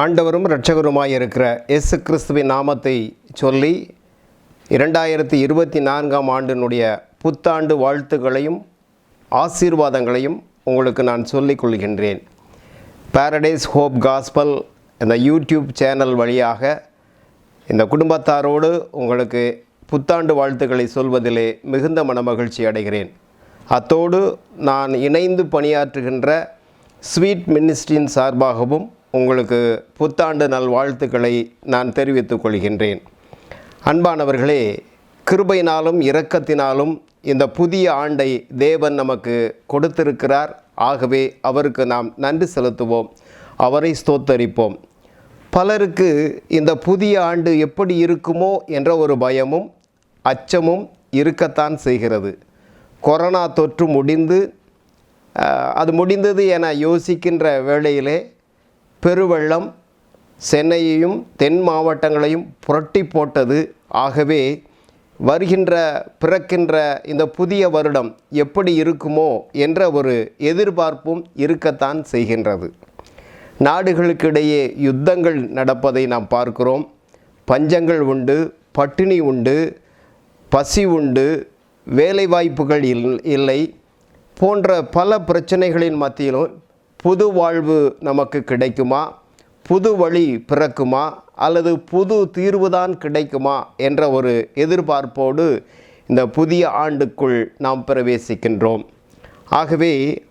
ஆண்டவரும் இரட்சகருமாய் இருக்கிற இயேசு கிறிஸ்துவின் நாமத்தை சொல்லி இரண்டாயிரத்தி இருபத்தி நான்காம் ஆண்டினுடைய புத்தாண்டு வாழ்த்துக்களையும் ஆசீர்வாதங்களையும் உங்களுக்கு நான் சொல்லிக் கொள்கின்றேன். பாரடைஸ் ஹோப் காஸ்பல் இந்த யூடியூப் சேனல் வழியாக இந்த குடும்பத்தாரோடு உங்களுக்கு புத்தாண்டு வாழ்த்துக்களை சொல்வதிலே மிகுந்த மனமகிழ்ச்சி அடைகிறேன். அத்தோடு நான் இணைந்து பணியாற்றுகின்ற ஸ்வீட் மினிஸ்ட்ரியின் சார்பாகவும் உங்களுக்கு புத்தாண்டு நல்வாழ்த்துக்களை நான் தெரிவித்துக் கொள்கின்றேன். அன்பானவர்களே கிருபையினாலும் இரக்கத்தினாலும் இந்த புதிய ஆண்டை தேவன் நமக்கு கொடுத்திருக்கிறார். ஆகவே அவருக்கு நாம் நன்றி செலுத்துவோம். அவரை ஸ்தோத்தரிப்போம். பலருக்கு இந்த புதிய ஆண்டு எப்படி இருக்குமோ என்ற ஒரு பயமும் அச்சமும் இருக்கத்தான் செய்கிறது. கொரோனா தொற்று முடிந்து அது முடிந்தது என யோசிக்கின்ற வேளையிலே பெருவெள்ளம் சென்னையையும் தென் மாவட்டங்களையும் புரட்டி போட்டது. ஆகவே வருகின்ற பிறக்கின்ற இந்த புதிய வருடம் எப்படி இருக்குமோ என்ற ஒரு எதிர்பார்ப்பும் இருக்கத்தான் செய்கின்றது. நாடுகளுக்கிடையே யுத்தங்கள் நடப்பதை நாம் பார்க்கிறோம். பஞ்சங்கள் உண்டு பட்டினி உண்டு பசி உண்டு வேலைவாய்ப்புகள் இல் இல்லை. போன்ற பல பிரச்சனைகளின் மத்தியிலும் புது வாழ்வு நமக்கு கிடைக்குமா? புது வழி பிறக்குமா? அல்லது புது தீர்வுதான் கிடைக்குமா? என்ற ஒரு எதிர்பார்ப்போடு இந்த புதிய ஆண்டுக்குள் நாம் பிரவேசிக்கின்றோம். ஆகவே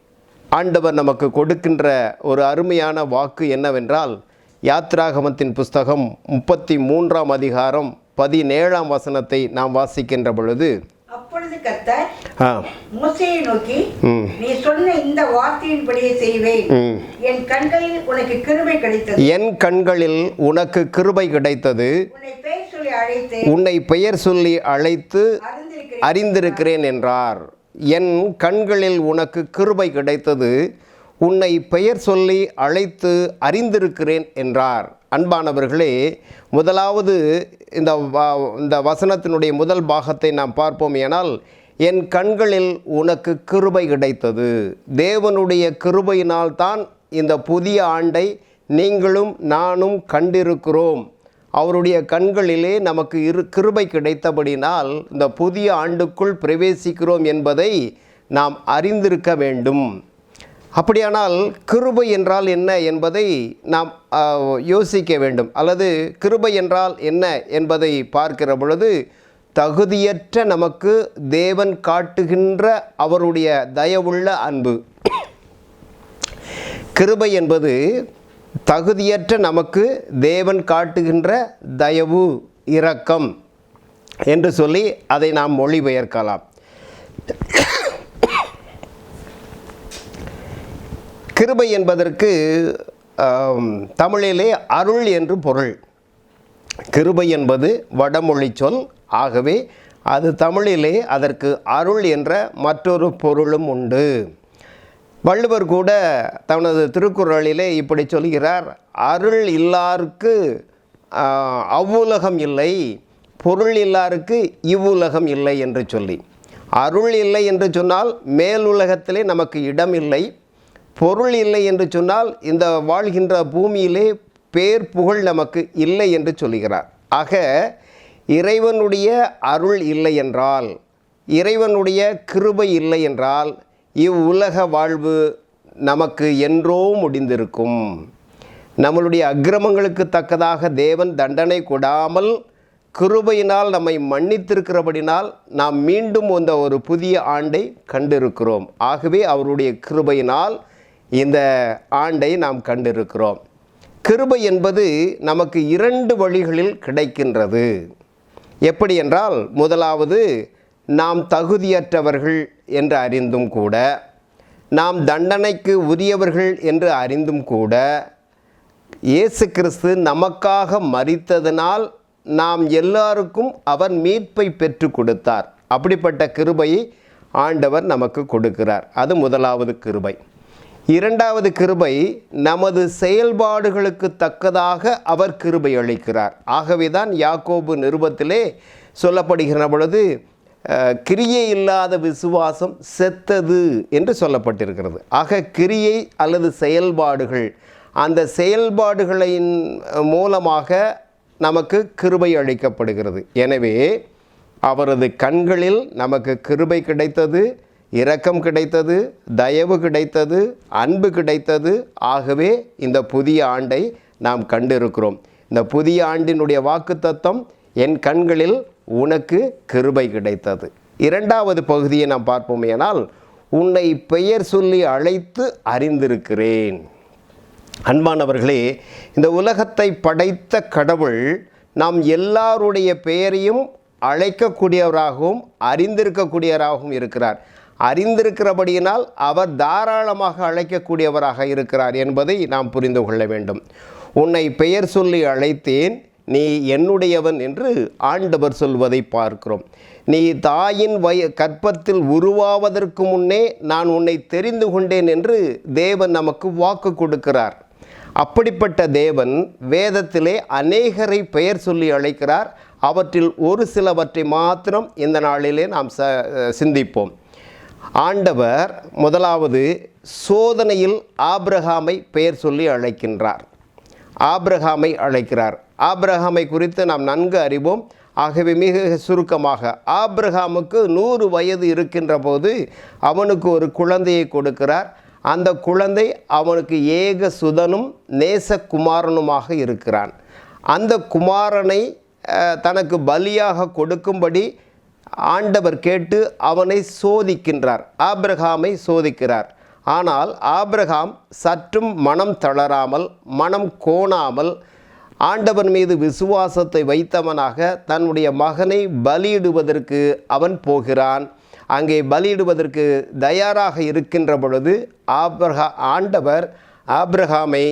ஆண்டவர் நமக்கு கொடுக்கின்ற ஒரு அருமையான வாக்கு என்னவென்றால் யாத்ராகமத்தின் புஸ்தகம் முப்பத்தி மூன்றாம் அதிகாரம் பதினேழாம் வசனத்தை நாம் வாசிக்கின்ற பொழுது அப்பொழுது கர்த்தர் ஆ. மோசேயை நோக்கி நீ சொன்ன இந்த வார்த்தையின்படியே செய்வேன். என் கண்களில் உனக்கு கிருபை கிடைத்தது. என் கண்களில் உனக்கு கிருபை கிடைத்தது. உன்னை பெயர் சொல்லி அழைத்து அறிந்திருக்கிறேன் என்றார். என் கண்களில் உனக்கு கிருபை கிடைத்தது. உன்னை பெயர் சொல்லி அழைத்து அறிந்திருக்கிறேன் என்றார். அன்பானவர்களே முதலாவது இந்த வ- இந்த வசனத்தினுடைய முதல் பாகத்தை நாம் பார்ப்போம் ஏனால் என் கண்களில் உனக்கு கிருபை கிடைத்தது. தேவனுடைய கிருபையினால் தான் இந்த புதிய ஆண்டை நீங்களும் நானும் கண்டிருக்கிறோம். அவருடைய கண்களிலே நமக்கு இரு கிருபை கிடைத்தபடினால் இந்த புதிய ஆண்டுக்குள் பிரவேசிக்கிறோம் என்பதை நாம் அறிந்திருக்க வேண்டும். அப்படியானால் கிருபை என்றால் என்ன என்பதை நாம் யோசிக்க வேண்டும். அல்லது கிருபை என்றால் என்ன என்பதை பார்க்கிற பொழுது தகுதியற்ற நமக்கு தேவன் காட்டுகின்ற அவருடைய தயவுள்ள அன்பு. கிருபை என்பது தகுதியற்ற நமக்கு தேவன் காட்டுகின்ற தயவு இரக்கம் என்று சொல்லி அதை நாம் மொழிபெயர்க்கலாம். கிருபை என்பதற்கு தமிழிலே அருள் என்று பொருள். கிருபை என்பது வடமொழி சொல். ஆகவே அது தமிழிலே அதற்கு அருள் என்ற மற்றொரு பொருளும் உண்டு. வள்ளுவர் கூட தனது திருக்குறளிலே இப்படி சொல்கிறார் அருள் இல்லாருக்கு அவ்வுலகம் இல்லை பொருள் இல்லாருக்கு இவ்வுலகம் இல்லை என்று சொல்லி. அருள் இல்லை என்று சொன்னால் மேலுலகத்திலே நமக்கு இடம் இல்லை பொருள் இல்லை என்று சொன்னால் இந்த வாழ்கின்ற பூமியிலே பேர் புகழ் நமக்கு இல்லை என்று சொல்கிறார். ஆக இறைவனுடைய அருள் இல்லை என்றால் இறைவனுடைய கிருபை இல்லை என்றால் இவ்வுலக வாழ்வு நமக்கு என்றோ முடிந்திருக்கும். நம்மளுடைய அக்கிரமங்களுக்கு தக்கதாக தேவன் தண்டனை கொடாமல் கிருபையினால் நம்மை மன்னித்திருக்கிறபடினால் நாம் மீண்டும் வந்த ஒரு புதிய ஆண்டை கண்டிருக்கிறோம். ஆகவே அவருடைய கிருபையினால் இந்த ஆண்டை நாம் கண்டிருக்கிறோம். கிருபை என்பது நமக்கு இரண்டு வழிகளில் கிடைக்கின்றது. எப்படி என்றால் முதலாவது நாம் தகுதியற்றவர்கள் என்று அறிந்தும் கூட நாம் தண்டனைக்கு உரியவர்கள் என்று அறிந்தும் கூட இயேசு கிறிஸ்து நமக்காக மறித்ததனால் நாம் எல்லாருக்கும் அவர் மீட்பை பெற்று கொடுத்தார். அப்படிப்பட்ட கிருபையை ஆண்டவர் நமக்கு கொடுக்கிறார். அது முதலாவது கிருபை. இரண்டாவது கிருபை நமது செயல்பாடுகளுக்கு தக்கதாக அவர் கிருபை அளிக்கிறார். ஆகவேதான் யாக்கோபு நிருபத்திலே சொல்லப்படுகிற பொழுது கிரியை இல்லாத விசுவாசம் செத்தது என்று சொல்லப்பட்டிருக்கிறது. ஆக கிரியை அல்லது செயல்பாடுகள் அந்த செயல்பாடுகளின் மூலமாக நமக்கு கிருபை அளிக்கப்படுகிறது. எனவே அவரது கண்களில் நமக்கு கிருபை கிடைத்தது. இரக்கம் கிடைத்தது தயவு கிடைத்தது அன்பு கிடைத்தது. ஆகவே இந்த புதிய ஆண்டை நாம் கண்டிருக்கிறோம். இந்த புதிய ஆண்டினுடைய வாக்குத்தத்தம் என் கண்களில் உனக்கு கிருபை கிடைத்தது. இரண்டாவது பகுதியை நாம் பார்ப்போமேனால் உன்னை பெயர் சொல்லி அழைத்து அறிந்திருக்கிறேன். அன்பானவர்களே இந்த உலகத்தை படைத்த கடவுள் நாம் எல்லாருடைய பெயரையும் அழைக்கக்கூடியவராகவும் அறிந்திருக்கக்கூடியவராகவும் இருக்கிறார். அறிந்திருக்கிறபடியினால் அவர் தாராளமாக அழைக்கக்கூடியவராக இருக்கிறார் என்பதை நாம் புரிந்து கொள்ள வேண்டும். உன்னை பெயர் சொல்லி அழைத்தேன் நீ என்னுடையவன் என்று ஆண்டவர் சொல்வதை பார்க்கிறோம். நீ தாயின் வய கற்பத்தில் உருவாவதற்கு முன்னே நான் உன்னை தெரிந்து கொண்டேன் என்று தேவன் நமக்கு வாக்கு கொடுக்கிறார். அப்படிப்பட்ட தேவன் வேதத்திலே அநேகரை பெயர் சொல்லி அழைக்கிறார். அவற்றில் ஒரு சிலவற்றை மாத்திரம் இந்த நாளிலே நாம் ச சிந்திப்போம். ஆண்டவர் முதலாவது சோதனையில் ஆப்ரஹாமை பெயர் சொல்லி அழைக்கின்றார். ஆப்ரஹாமை அழைக்கிறார். ஆப்ரஹாமை குறித்து நாம் நன்கு அறிவோம். ஆகவே மிக சுருக்கமாக ஆப்ரஹாமுக்கு நூறு வயது இருக்கின்ற போது அவனுக்கு ஒரு குழந்தையை கொடுக்கிறார். அந்த குழந்தை அவனுக்கு ஏக சுதனும் நேசகுமாரனுமாக இருக்கிறான். அந்த குமாரனை தனக்கு பலியாக கொடுக்கும்படி ஆண்டவர் கேட்டு அவனை சோதிக்கின்றார். ஆப்ரஹாமை சோதிக்கிறார். ஆனால் ஆப்ரஹாம் சற்றும் மனம் தளராமல் மனம் கோணாமல் ஆண்டவன் மீது விசுவாசத்தை வைத்தவனாக தன்னுடைய மகனை பலியிடுவதற்கு அவன் போகிறான். அங்கே பலியிடுவதற்கு தயாராக இருக்கின்ற பொழுது ஆப்ரஹா ஆண்டவர் ஆப்ரஹாமே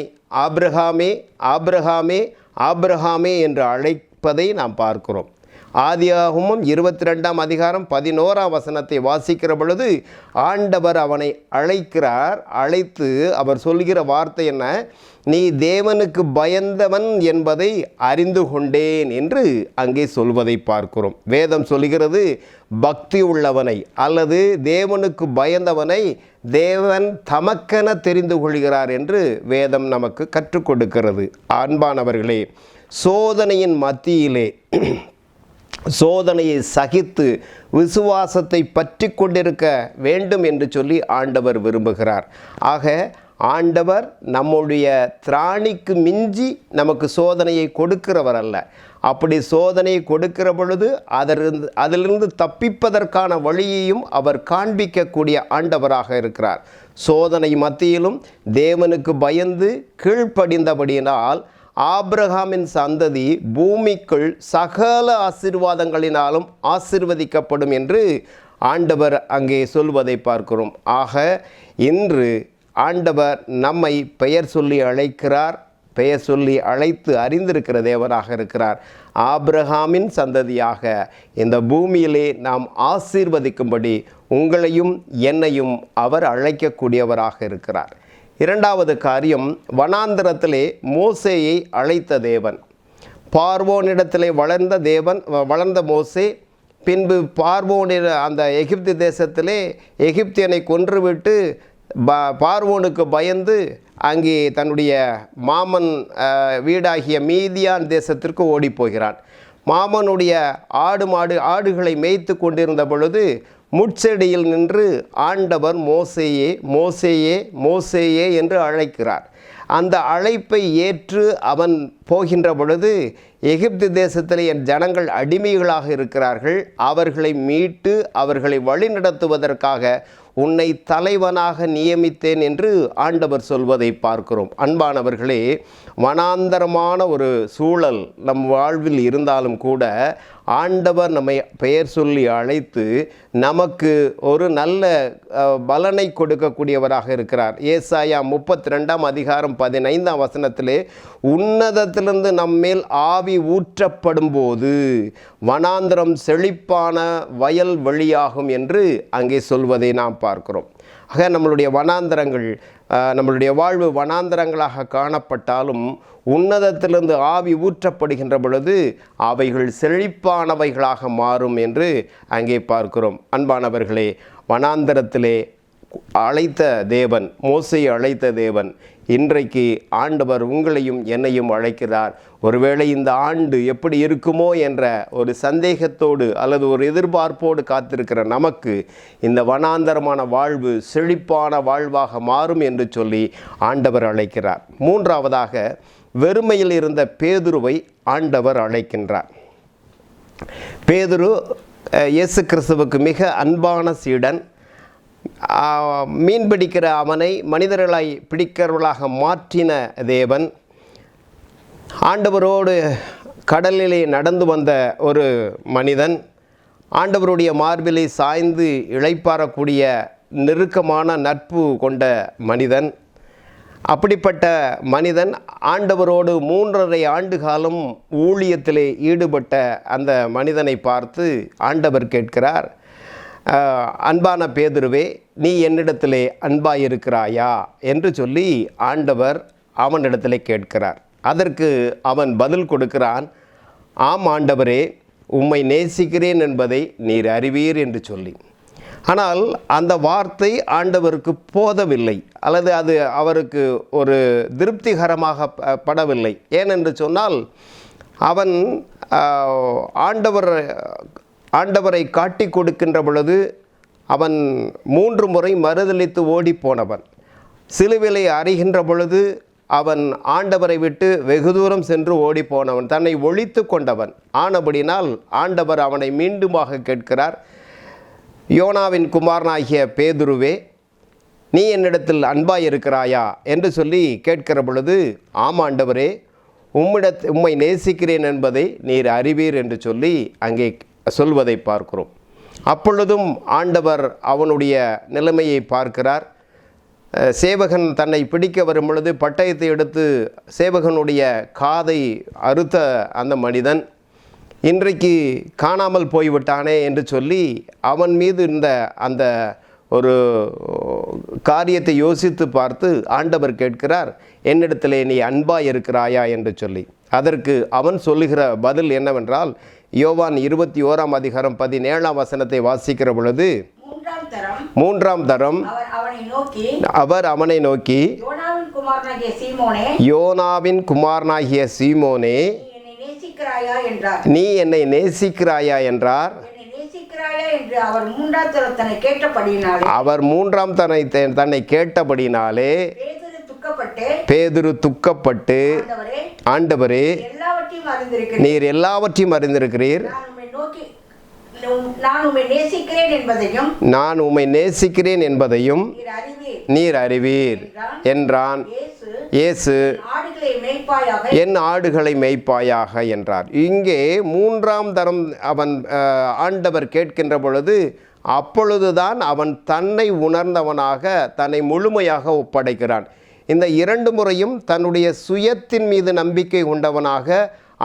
ஆப்ரஹாமே ஆப்ரஹாமே ஆப்ரஹாமே என்று அழைப்பதை நாம் பார்க்கிறோம். ஆதியாகமும் இருபத்தி ரெண்டாம் அதிகாரம் பதினோராம் வசனத்தை வாசிக்கிற பொழுது ஆண்டவர் அவனை அழைக்கிறார். அழைத்து அவர் சொல்கிற வார்த்தை என்ன? நீ தேவனுக்கு பயந்தவன் என்பதை அறிந்து கொண்டேன் என்று அங்கே சொல்வதை பார்க்கிறோம். வேதம் சொல்கிறது பக்தி உள்ளவனை அல்லது தேவனுக்கு பயந்தவனை தேவன் தமக்கென தெரிந்து கொள்கிறார் என்று வேதம் நமக்கு கற்றுக் கொடுக்கிறது. அன்பானவர்களே சோதனையின் மத்தியிலே சோதனையை சகித்து விசுவாசத்தை பற்றி கொண்டிருக்க வேண்டும் என்று சொல்லி ஆண்டவர் விரும்புகிறார். ஆக ஆண்டவர் நம்முடைய திராணிக்கு மிஞ்சி நமக்கு சோதனையை கொடுக்கிறவர் அல்ல. அப்படி சோதனையை கொடுக்கிற பொழுது அதிலிருந்து அதிலிருந்து தப்பிப்பதற்கான வழியையும் அவர் காண்பிக்கக்கூடிய ஆண்டவராக இருக்கிறார். சோதனை மத்தியிலும் தேவனுக்கு பயந்து கீழ்ப்படிந்தபடியினால் ஆப்ரஹாமின் சந்ததி பூமிக்குள் சகல ஆசீர்வாதங்களினாலும் ஆசிர்வதிக்கப்படும் என்று ஆண்டவர் அங்கே சொல்வதை பார்க்கிறோம். ஆக இன்று ஆண்டவர் நம்மை பெயர் சொல்லி அழைக்கிறார் பெயர் சொல்லி அழைத்து அறிந்திருக்கிற தேவராக இருக்கிறார். ஆப்ரஹாமின் சந்ததியாக இந்த பூமியிலே நாம் ஆசீர்வதிக்கும்படி உங்களையும் என்னையும் அவர் அழைக்கக்கூடியவராக இருக்கிறார். இரண்டாவது காரியம் வனாந்திரத்திலே மோசேயை அழைத்த தேவன். பார்வோனிடத்திலே வளர்ந்த தேவன் வ- வளர்ந்த மோசே பின்பு பார்வோனிட அந்த எகிப்து தேசத்திலே எகிப்தியனை கொன்றுவிட்டு ப பார்வோனுக்கு பயந்து அங்கே தன்னுடைய மாமன் வீடாகிய மீதியான் தேசத்திற்கு ஓடிப்போகிறான். மாமனுடைய ஆடு மாடு ஆடுகளை மேய்த்து கொண்டிருந்த பொழுது முட்செடியில் நின்று ஆண்டவர் மோசேயே மோசேயே மோசேயே என்று அழைக்கிறார். அந்த அழைப்பை ஏற்று அவன் போகின்ற பொழுது எகிப்து தேசத்தில் என் ஜனங்கள் அடிமைகளாக இருக்கிறார்கள். அவர்களை மீட்டு அவர்களை வழிநடத்துவதற்காக உன்னை தலைவனாக நியமித்தேன் என்று ஆண்டவர் சொல்வதை பார்க்கிறோம். அன்பானவர்களே வனாந்தரமான ஒரு சூழல் நம் வாழ்வில் இருந்தாலும் கூட ஆண்டவர் நம்மை பெயர் சொல்லி அழைத்து நமக்கு ஒரு நல்ல பலனை கொடுக்கக்கூடியவராக இருக்கிறார். ஏசாயா முப்பத்தி ரெண்டாம் அதிகாரம் பதினைந்தாம் வசனத்திலே உன்னதத்திலிருந்து நம்மேல் ஆவி ஊற்றப்படும் போது செழிப்பான வயல் வழியாகும் என்று அங்கே சொல்வதை நாம் பார்க்கிறோம். ஆக நம்மளுடைய வனாந்தரங்கள் நம்மளுடைய வாழ்வு வனாந்தரங்களாக காணப்பட்டாலும் உன்னதத்திலிருந்து ஆவி ஊற்றப்படுகின்ற பொழுது அவைகள் செழிப்பானவைகளாக மாறும் என்று அங்கே பார்க்கிறோம். அன்பானவர்களே வனாந்தரத்திலே அழைத்த தேவன் மோசையை அழைத்த தேவன் இன்றைக்கு ஆண்டவர் உங்களையும் என்னையும் அழைக்கிறார். ஒருவேளை இந்த ஆண்டு எப்படி இருக்குமோ என்ற ஒரு சந்தேகத்தோடு அல்லது ஒரு எதிர்பார்ப்போடு காத்திருக்கிற நமக்கு இந்த வனாந்தரமான வாழ்வு செழிப்பான வாழ்வாக மாறும் என்று சொல்லி ஆண்டவர் அழைக்கிறார். மூன்றாவதாக வெறுமையில் இருந்த பேதுருவை ஆண்டவர் அழைக்கின்றார். பேதுரு இயேசு கிறிஸ்துவுக்கு மிக அன்பான சீடன். மீன் பிடிக்கிற அவனை மனிதர்களாய் பிடிக்கிறவர்களாக மாற்றின தேவன். ஆண்டவரோடு கடலிலே நடந்து வந்த ஒரு மனிதன் ஆண்டவருடைய மார்பிலை சாய்ந்து இழைப்பாறக்கூடிய நெருக்கமான நட்பு கொண்ட மனிதன். அப்படிப்பட்ட மனிதன் ஆண்டவரோடு மூன்றரை ஆண்டு காலம் ஊழியத்திலே ஈடுபட்ட அந்த மனிதனை பார்த்து ஆண்டவர் கேட்கிறார் அன்பான பேதுருவே நீ என்னிடத்திலே அன்பாயிருக்கிறாயா? என்று சொல்லி ஆண்டவர் அவனிடத்திலே கேட்கிறார். அதற்கு அவன் பதில் கொடுக்கிறான் ஆம் ஆண்டவரே உம்மை நேசிக்கிறேன் என்பதை நீர் அறிவீர் என்று சொல்லி. ஆனால் அந்த வார்த்தை ஆண்டவருக்கு போதவில்லை அல்லது அது அவருக்கு ஒரு திருப்திகரமாக படவில்லை. ஏனென்று சொன்னால் அவன் ஆண்டவர் ஆண்டவரை காட்டி கொடுக்கின்ற பொழுது அவன் மூன்று முறை மறுதளித்து ஓடிப்போனவன் சிலுவிலை அறிகின்ற பொழுது அவன் ஆண்டவரை விட்டு வெகு தூரம் சென்று ஓடிப்போனவன் தன்னை ஒழித்து கொண்டவன். ஆனபடினால் ஆண்டவர் அவனை மீண்டுமாக கேட்கிறார். யோனாவின் குமாரனாகிய பேதுருவே நீ என்னிடத்தில் அன்பாய் இருக்கிறாயா? என்று சொல்லி கேட்கிற பொழுது ஆம் ஆண்டவரே உம்மிடத் உம்மை நேசிக்கிறேன் என்பதை நீர் அறிவீர் என்று சொல்லி அங்கே சொல்வதை பார்க்கிறோம். அப்பொழுதும் ஆண்டவர் அவனுடைய நிலைமையை பார்க்கிறார். சேவகன் தன்னை பிடிக்க வரும் பொழுது பட்டயத்தை எடுத்து சேவகனுடைய காதை அறுத்த அந்த மனிதன் இன்றைக்கு காணாமல் போய்விட்டானே என்று சொல்லி அவன் மீது இந்த அந்த ஒரு காரியத்தை யோசித்து பார்த்து ஆண்டவர் கேட்கிறார் என்னிடத்திலே நீ அன்பாக இருக்கிறாயா? என்று சொல்லி. அதற்கு அவன் சொல்லுகிற பதில் என்னவென்றால் யோவான் இருபத்தி ஓராம் அதிகாரம் பதினேழாம் வசனத்தை வாசிக்கிற பொழுது மூன்றாம் தரம் அவர் அவனை நோக்கி யோனாவின் குமாரனாகிய சீமோனே நீ என்னை நேசிக்கிறாயா என்றார். நீ என்னை நேசிக்கிறாயா என்றார். என்னை நேசிக்கிறாயா என்று அவர் மூன்றாம் தன்னை தன்னை கேட்டபடினாலே பேதுரு துக்கப்பட்டு ஆண்டவரே நீர் எல்லாவற்றையும் அறிந்திருக்கிறீர். நான் உம்மை நேசிக்கிறேன் என்பதையும் நீர் அறிவீர். என்றான் இயேசு என் ஆடுகளை மேய்ப்பாயாக என்றார். இங்கே மூன்றாம் தரம் அவன் ஆண்டவர் கேட்கின்ற பொழுது அப்பொழுதுதான் அவன் தன்னை உணர்ந்தவனாக தன்னை முழுமையாக ஒப்படைக்கிறான். இந்த இரண்டு முறையும் தன்னுடைய சுயத்தின் மீது நம்பிக்கை கொண்டவனாக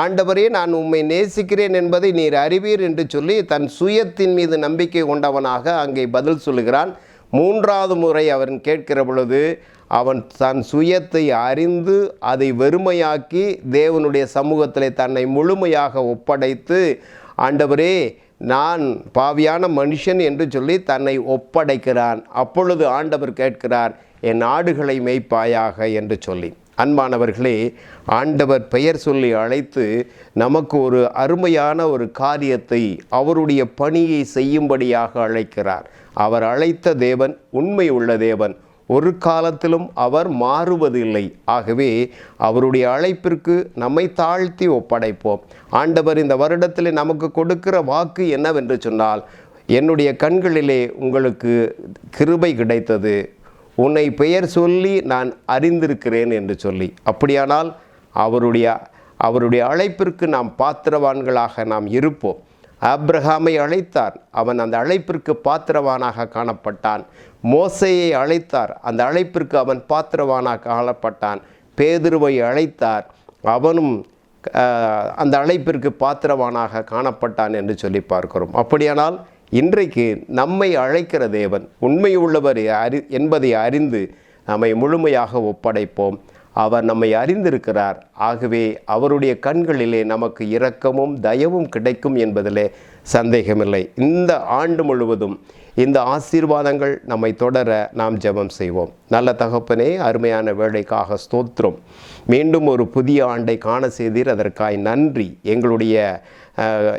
ஆண்டவரே நான் உம்மை நேசிக்கிறேன் என்பதை நீர் அறிவீர் என்று சொல்லி தன் சுயத்தின் மீது நம்பிக்கை கொண்டவனாக அங்கே பதில் சொல்லுகிறான். மூன்றாவது முறை அவன் கேட்கிற பொழுது அவன் தன் சுயத்தை அறிந்து அதை வெறுமையாக்கி தேவனுடைய சமூகத்தில் தன்னை முழுமையாக ஒப்படைத்து ஆண்டவரே நான் பாவியான மனுஷன் என்று சொல்லி தன்னை ஒப்படைக்கிறான். அப்பொழுது ஆண்டவர் கேட்கிறார் என் ஆடுகளை மேய்ப்பாயாக என்று சொல்லி. அன்பானவர்களே ஆண்டவர் பெயர் சொல்லி அழைத்து நமக்கு ஒரு அருமையான ஒரு காரியத்தை அவருடைய பணியை செய்யும்படியாக அழைக்கிறார். அவர் அழைத்த தேவன் உண்மை உள்ள தேவன். ஒரு காலத்திலும் அவர் மாறுவதில்லை. ஆகவே அவருடைய அழைப்பிற்கு நம்மை தாழ்த்தி ஒப்படைப்போம். ஆண்டவர் இந்த வருடத்தில் நமக்கு கொடுக்கிற வாக்கு என்னவென்று சொன்னால் என்னுடைய கண்களிலே உங்களுக்கு கிருபை கிடைத்தது உன்னை பெயர் சொல்லி நான் அறிந்திருக்கிறேன் என்று சொல்லி. அப்படியானால் அவருடைய அவருடைய அழைப்பிற்கு நாம் பாத்திரவான்களாக நாம் இருப்போம். ஆப்ரஹாமை அழைத்தார். அவன் அந்த அழைப்பிற்கு பாத்திரவானாக காணப்பட்டான். மோசையை அழைத்தார். அந்த அழைப்பிற்கு அவன் பாத்திரவானாக காணப்பட்டான். பேதுருவை அழைத்தார். அவனும் அந்த அழைப்பிற்கு பாத்திரவானாக காணப்பட்டான் என்று சொல்லி பார்க்கிறோம். அப்படியானால் இன்றைக்கு நம்மை அழைக்கிற தேவன் உண்மையுள்ளவர் அறி என்பதை அறிந்து நம்மை முழுமையாக ஒப்படைப்போம். அவர் நம்மை அறிந்திருக்கிறார். ஆகவே அவருடைய கண்களிலே நமக்கு இரக்கமும் தயவும் கிடைக்கும் என்பதிலே சந்தேகமில்லை. இந்த ஆண்டு முழுவதும் இந்த ஆசீர்வாதங்கள் நம்மை தொடர நாம் ஜெபம் செய்வோம். நல்ல தகப்பனே அருமையான வேலைக்காக ஸ்தோத்திரம். மீண்டும் ஒரு புதிய ஆண்டை காண செய்தீர். அதற்காய் நன்றி. எங்களுடைய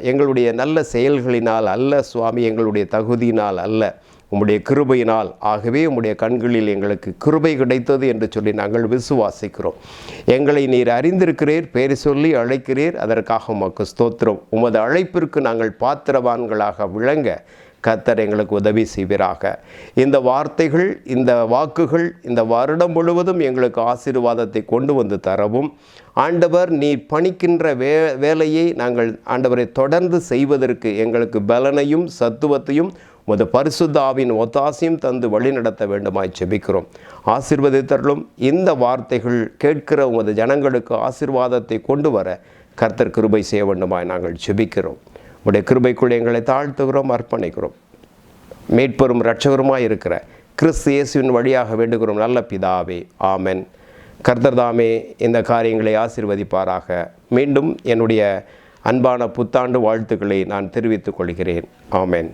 எங்களுடைய நல்ல செயல்களினால் அல்ல சுவாமி எங்களுடைய தகுதியினால் அல்ல உம்முடைய கிருபையினால். ஆகவே உம்முடைய கண்களில் எங்களுக்கு கிருபை கிடைத்தது என்று சொல்லி நாங்கள் விசுவாசிக்கிறோம். எங்களை நீர் அறிந்திருக்கிறீர் பேர் சொல்லி அழைக்கிறீர். அதற்காக உமக்கு ஸ்தோத்திரம். உமது அழைப்பிற்கு நாங்கள் பாத்திரவான்களாக விளங்க கத்தர் எங்களுக்கு உதவி செய்வீராக. இந்த வார்த்தைகள் இந்த வாக்குகள் இந்த வருடம் முழுவதும் எங்களுக்கு ஆசீர்வாதத்தை கொண்டு வந்து தரவும். ஆண்டவர் நீ பணிக்கின்ற வே வேலையை நாங்கள் ஆண்டவரை தொடர்ந்து செய்வதற்கு எங்களுக்கு பலனையும் சத்துவத்தையும் உமது பரிசுத்தாவின் ஒத்தாசையும் தந்து வழிநடத்த வேண்டுமாய் செபிக்கிறோம் ஆசிர்வதித்தர்களும் இந்த வார்த்தைகள் கேட்கிற உமது ஜனங்களுக்கு ஆசிர்வாதத்தை கொண்டு வர கர்த்தர் கிருபை செய்ய வேண்டுமாய் நாங்கள் செபிக்கிறோம் உடைய கிருபைக்குள் எங்களை தாழ்த்துகிறோம் அர்ப்பணிக்கிறோம். மீட்பெரும் இரட்சகருமாய் இருக்கிற கிறிஸ்து இயேசுவின் வழியாக வேண்டுகிறோம் நல்ல பிதாவே ஆமென். கர்த்தர்தாமே இந்த காரியங்களை ஆசீர்வதிப்பாராக. மீண்டும் என்னுடைய அன்பான புத்தாண்டு வாழ்த்துக்களை நான் தெரிவித்துக் கொள்கிறேன். ஆமென்.